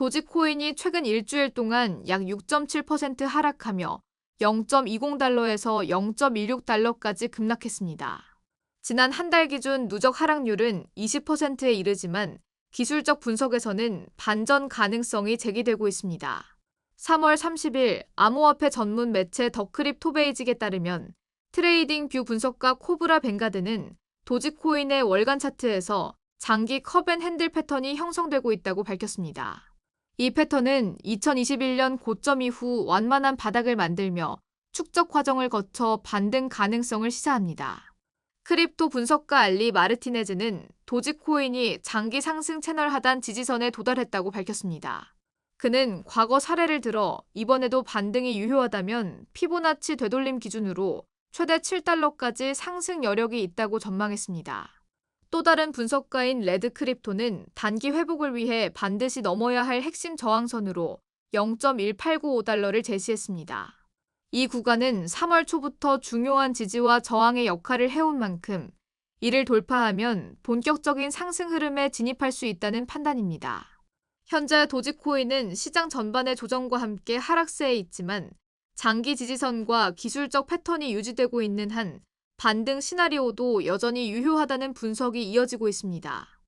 도지코인이 최근 일주일 동안 약 6.7% 하락하며 0.20달러에서 0.16달러까지 급락했습니다. 지난 한 달 기준 누적 하락률은 20%에 이르지만 기술적 분석에서는 반전 가능성이 제기되고 있습니다. 3월 30일 암호화폐 전문 매체 더크립토베이직에 따르면 트레이딩 뷰 분석가 코브라 뱅가드는 도지코인의 월간 차트에서 장기 컵앤 핸들 패턴이 형성되고 있다고 밝혔습니다. 이 패턴은 2021년 고점 이후 완만한 바닥을 만들며 축적 과정을 거쳐 반등 가능성을 시사합니다. 크립토 분석가 알리 마르티네즈는 도지코인이 장기 상승 채널 하단 지지선에 도달했다고 밝혔습니다. 그는 과거 사례를 들어 이번에도 반등이 유효하다면 피보나치 되돌림 기준으로 최대 7달러까지 상승 여력이 있다고 전망했습니다. 또 다른 분석가인 레드 크립토는 단기 회복을 위해 반드시 넘어야 할 핵심 저항선으로 0.1895달러를 제시했습니다. 이 구간은 3월 초부터 중요한 지지와 저항의 역할을 해온 만큼 이를 돌파하면 본격적인 상승 흐름에 진입할 수 있다는 판단입니다. 현재 도지코인은 시장 전반의 조정과 함께 하락세에 있지만 장기 지지선과 기술적 패턴이 유지되고 있는 한 반등 시나리오도 여전히 유효하다는 분석이 이어지고 있습니다.